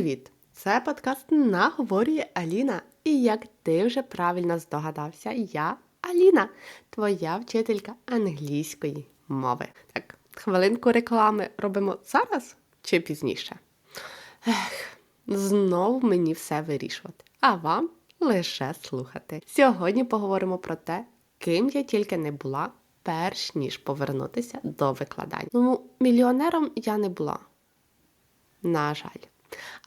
Привіт! Це подкаст Наговорює Аліна. І як ти вже правильно здогадався, я Аліна, твоя вчителька англійської мови. Так, хвилинку реклами робимо зараз чи пізніше? Ех, знову мені все вирішувати, а вам лише слухати. Сьогодні поговоримо про те, ким я тільки не була, перш ніж повернутися до викладання. Ну, мільйонером я не була. На жаль.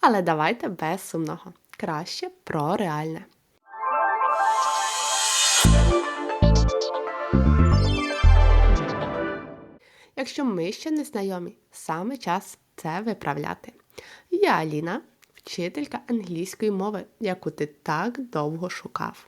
Але давайте без сумного. Краще про реальне. Якщо ми ще не знайомі, саме час це виправляти. Я Аліна, вчителька англійської мови, яку ти так довго шукав.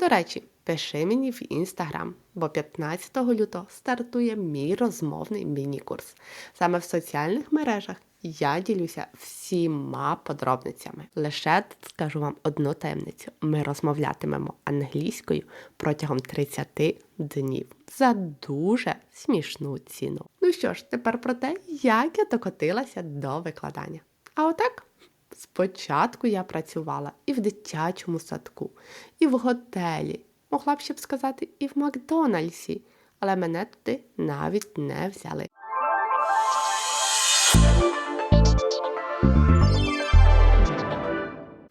До речі, пиши мені в інстаграм, бо 15 лютого стартує мій розмовний міні-курс. Саме в соціальних мережах я ділюся всіма подробницями. Лише скажу вам одну таємницю: ми розмовлятимемо англійською протягом 30 днів за дуже смішну ціну. Ну що ж, тепер про те, як я докотилася до викладання. А отак. Спочатку я працювала і в дитячому садку, і в готелі, могла б ще б сказати, і в Макдональдсі, але мене туди навіть не взяли.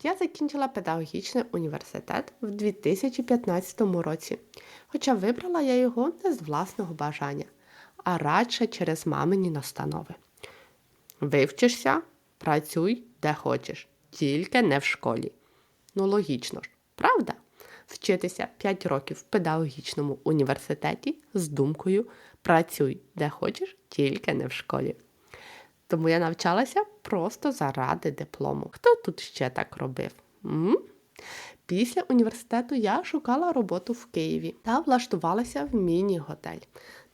Я закінчила педагогічний університет в 2015 році, хоча вибрала я його не з власного бажання, а радше через мамині настанови. Вивчишся, працюй де хочеш, тільки не в школі. Ну, логічно ж, правда? Вчитися 5 років в педагогічному університеті з думкою Працюй де хочеш, тільки не в школі. Тому я навчалася просто заради диплому. Хто тут ще так робив? М? Після університету я шукала роботу в Києві та влаштувалася в міні-готель.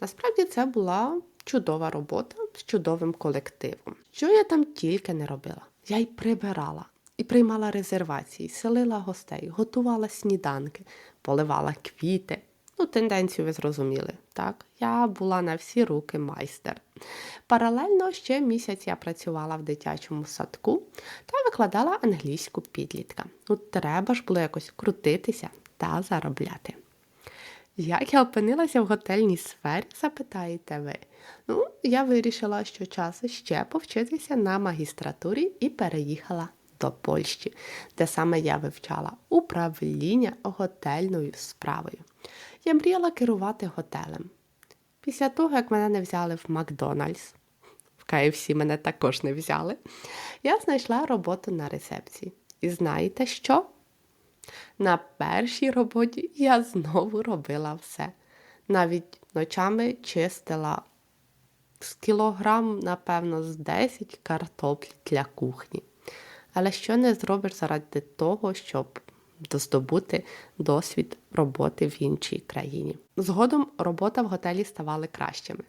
Насправді це була чудова робота з чудовим колективом. Що я там тільки не робила? Я й прибирала, і приймала резервації, селила гостей, готувала сніданки, поливала квіти. Ну, тенденцію ви зрозуміли, так? Я була на всі руки майстер. Паралельно ще місяць я працювала в дитячому садку та викладала англійську підлітка. Ну, треба ж було якось крутитися та заробляти. Як я опинилася в готельній сфері, запитаєте ви? Ну, я вирішила, що час ще повчитися на магістратурі і переїхала до Польщі, де саме я вивчала управління готельною справою. Я мріяла керувати готелем. Після того, як мене не взяли в Макдональдс, в KFC мене також не взяли, я знайшла роботу на рецепції. І знаєте що? На першій роботі я знову робила все. Навіть ночами чистила з кілограм, напевно, з 10 картоплі для кухні. Але що не зробиш заради того, щоб здобути досвід роботи в іншій країні? Згодом робота в готелі ставали кращими.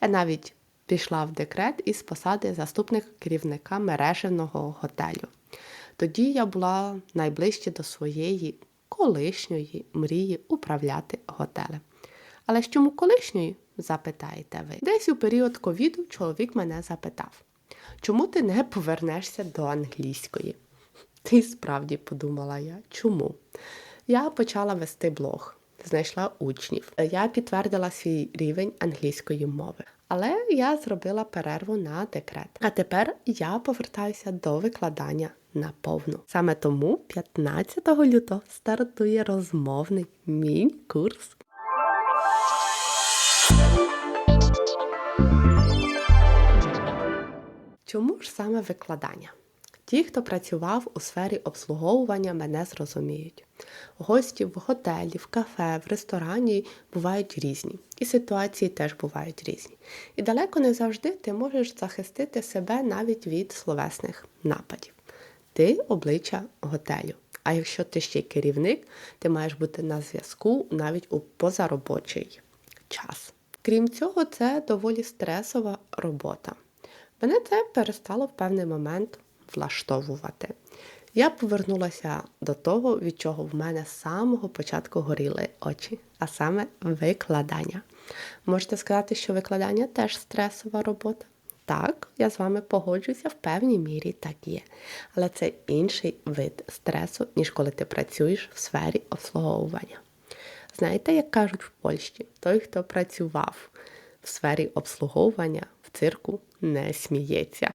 Я навіть пішла в декрет із посади заступника керівника мереженого готелю. Тоді я була найближче до своєї колишньої мрії управляти готелем. Але чому колишньої? запитаєте ви. Десь у період ковіду чоловік мене запитав, чому ти не повернешся до англійської? Ти справді подумала я, чому? Я почала вести блог, знайшла учнів. Я підтвердила свій рівень англійської мови. Але я зробила перерву на декрет. А тепер я повертаюся до викладання на повну. Саме тому 15 лютого стартує розмовний міні-курс. Чому ж саме викладання? Ті, хто працював у сфері обслуговування, мене зрозуміють. Гості в готелі, в кафе, в ресторані бувають різні, і ситуації теж бувають різні. І далеко не завжди ти можеш захистити себе навіть від словесних нападів. Ти обличчя готелю. А якщо ти ще й керівник, ти маєш бути на зв'язку навіть у позаробочий час. Крім цього, це доволі стресова робота. Мене це перестало в певний момент влаштовувати. Я повернулася до того, від чого в мене з самого початку горіли очі, а саме викладання. Можете сказати, що викладання теж стресова робота? Так, я з вами погоджуюся в певній мірі, так є. Але це інший вид стресу, ніж коли ти працюєш в сфері обслуговування. Знаєте, як кажуть в Польщі, той, хто працював в сфері обслуговування цирку, не сміється.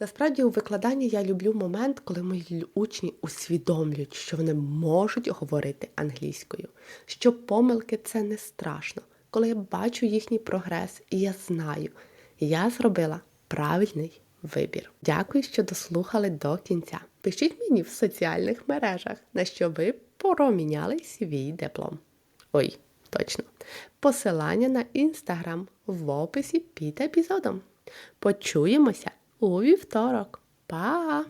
Насправді у викладанні я люблю момент, коли мої учні усвідомлюють, що вони можуть говорити англійською, що помилки це не страшно. Коли я бачу їхній прогрес, і я знаю, я зробила правильний вибір. Дякую, що дослухали до кінця. Пишіть мені в соціальних мережах, на що ви проміняли свій диплом. Ой, точно. Посилання на інстаграм в описі під епізодом. Почуємося у вівторок. Па!